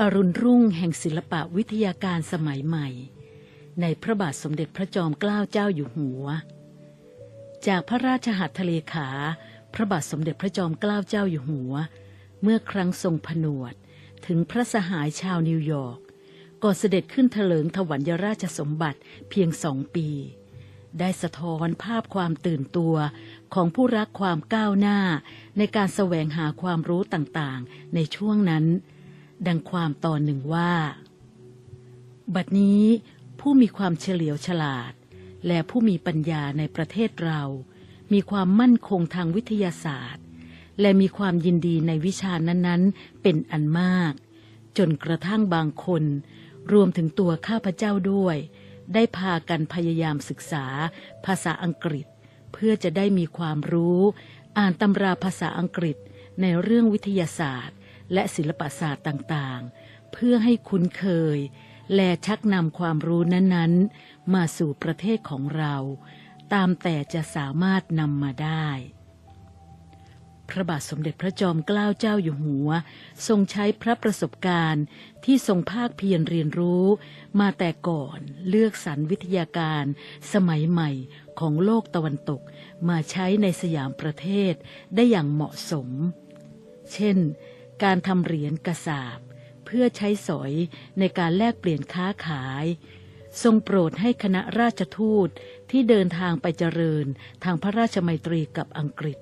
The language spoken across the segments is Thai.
อรุณรุ่งแห่งศิลปะวิทยาการสมัยใหม่ ในพระบาทสมเด็จพระจอมเกล้าเจ้าอยู่หัว จากพระราชหัตถเลขา พระบาทสมเด็จพระจอมเกล้าเจ้าอยู่หัว เมื่อครั้งทรงผนวดถึงพระสหายชาวนิวยอร์กก่อนเสด็จขึ้นเถลิงถวัลยราชสมบัติเพียงสองปี ได้สะท้อนภาพความตื่นตัวของผู้รักความก้าวหน้าในการแสวงหาความรู้ต่างๆ ในช่วงนั้น ดังความตอนหนึ่งว่า บัดนี้ผู้มีความเฉลียวฉลาด และผู้มีปัญญาในประเทศเรา มีความมั่นคงทางวิทยาศาสตร์ และมีความยินดีในวิชานั้นๆ เป็นอันมาก จนกระทั่งบางคน รวมถึงตัวข้าพเจ้าด้วย ได้พากันพยายามศึกษาภาษาอังกฤษ เพื่อจะได้มีความรู้ อ่านตำราภาษาอังกฤษในเรื่องวิทยาศาสตร์ และศิลปศาสตร์ต่างๆ เพื่อให้คุ้นเคย และชักนำความรู้นั้นๆ มาสู่ประเทศของเรา ตามแต่จะสามารถนำมาได้ พระบาทสมเด็จพระจอมเกล้าเจ้าอยู่หัว ทรงใช้พระประสบการณ์ที่ทรงภาคเพียรเรียนรู้ มาแต่ก่อนเลือกสรรวิทยาการ สมัยใหม่ของโลกตะวันตกมาใช้ในสยามประเทศได้อย่างเหมาะสม เช่น การทำเหรียญกระสาบ เพื่อใช้สอยในการแลกเปลี่ยนค้าขาย ทรงโปรดให้คณะราชทูตที่เดินทางไปเจริญทางพระราชมัยตรีกับอังกฤษ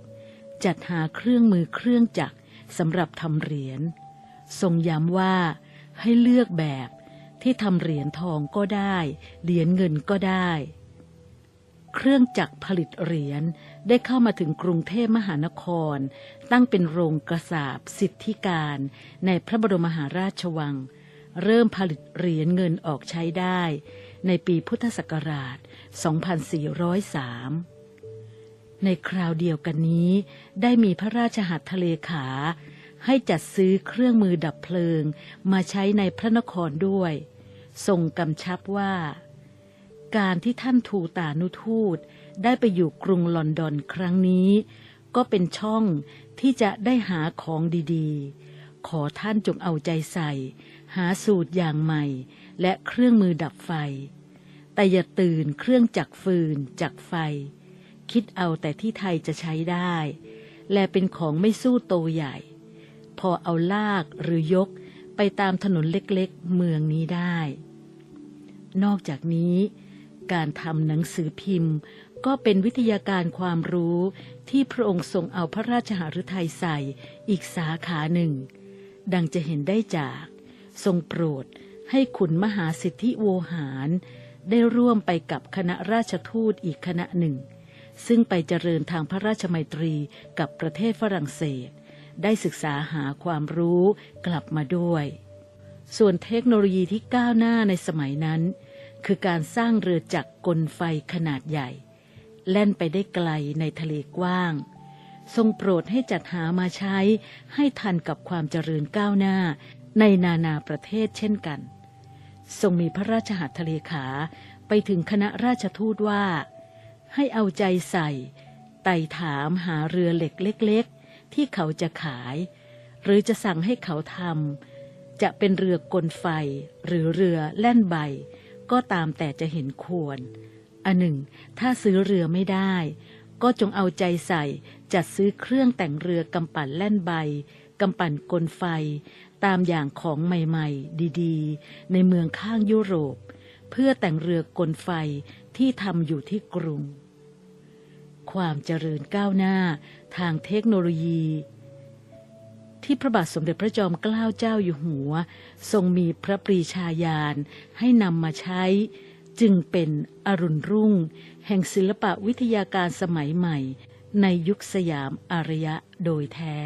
จัดหาเครื่องมือเครื่องจักรสำหรับทำเหรียญ ทรงย้ำว่าให้เลือกแบบที่ทำเหรียญทองก็ได้ เหรียญเงินก็ได้ เครื่องจักรผลิตเหรียญได้เข้ามาถึงกรุงเทพมหานคร ตั้งเป็นโรงกระสาบสิทธิการ ในพระบรมมหาราชวัง เริ่มผลิตเหรียญเงินออกใช้ได้ ในปีพุทธศักราช 2403 ในคราวเดียวกันนี้ ได้มีพระราชหัตถเลขาให้จัดซื้อเครื่องมือดับเพลิงมาใช้ในพระนครด้วยทรงกำชับว่า การที่ท่านทูตานุทูต ได้ไปอยู่กรุงลอนดอนครั้งนี้ ก็เป็นช่องที่จะได้หาของดีๆ ขอท่านจงเอาใจใส่ หาสูตรอย่างใหม่ และเครื่องมือดับไฟ แต่อย่าตื่นเครื่องจักฟืนจักไฟ คิดเอาแต่ที่ไทยจะใช้ได้ และเป็นของไม่สู้โตใหญ่ พอเอาลากหรือยกไปตามถนนเล็กๆเมืองนี้ได้ นอกจากนี้ การทำหนังสือพิมพ์ ก็เป็นวิทยาการความรู้ที่พระองค์ทรงเอาพระราชหฤทัยใส่อีกสาขาหนึ่ง ดังจะเห็นได้จาก ทรงโปรดให้ขุนมหาสิทธิโวหาร ได้ร่วมไปกับคณะราชทูตอีกคณะหนึ่ง ซึ่งไปเจริญทางพระราชมัยตรีกับประเทศฝรั่งเศส ได้ศึกษาหาความรู้กลับมาด้วย ส่วนเทคโนโลยีที่ก้าวหน้าในสมัยนั้น คือการสร้างเรือจักรกลไฟขนาดใหญ่ แล่นไปได้ไกลในทะเลกว้าง ทรงโปรดให้จัดหามาใช้ให้ทันกับความเจริญก้าวหน้าในนานาประเทศเช่นกัน ทรงมีพระราชหัตถเลขาไปถึงคณะราชทูตว่า ให้เอาใจใส่ ไต่ถามหาเรือเหล็กเล็ก ๆ ที่เขาจะขาย หรือจะสั่งให้เขาทำจะเป็นเรือกลไฟหรือเรือแล่นใบ ก็ตามแต่จะเห็นควร อันหนึ่ง ถ้าซื้อเรือไม่ได้ ก็จงเอาใจใส่จัดซื้อเครื่องแต่งเรือกำปั่นแล่นใบกำปั่นกลไฟ ตามอย่างของใหม่ๆ ดีๆ ในเมืองข้างยุโรป เพื่อแต่งเรือกลไฟที่ทำอยู่ที่กรุง ความเจริญก้าวหน้าทางเทคโนโลยี ที่พระบาทสมเด็จพระจอมเกล้าเจ้าอยู่หัว ทรงมีพระปรีชาญาณให้นำมาใช้ จึงเป็นอรุณรุ่ง แห่งศิลปะวิทยาการสมัยใหม่ ในยุคสยามอารยะโดยแท้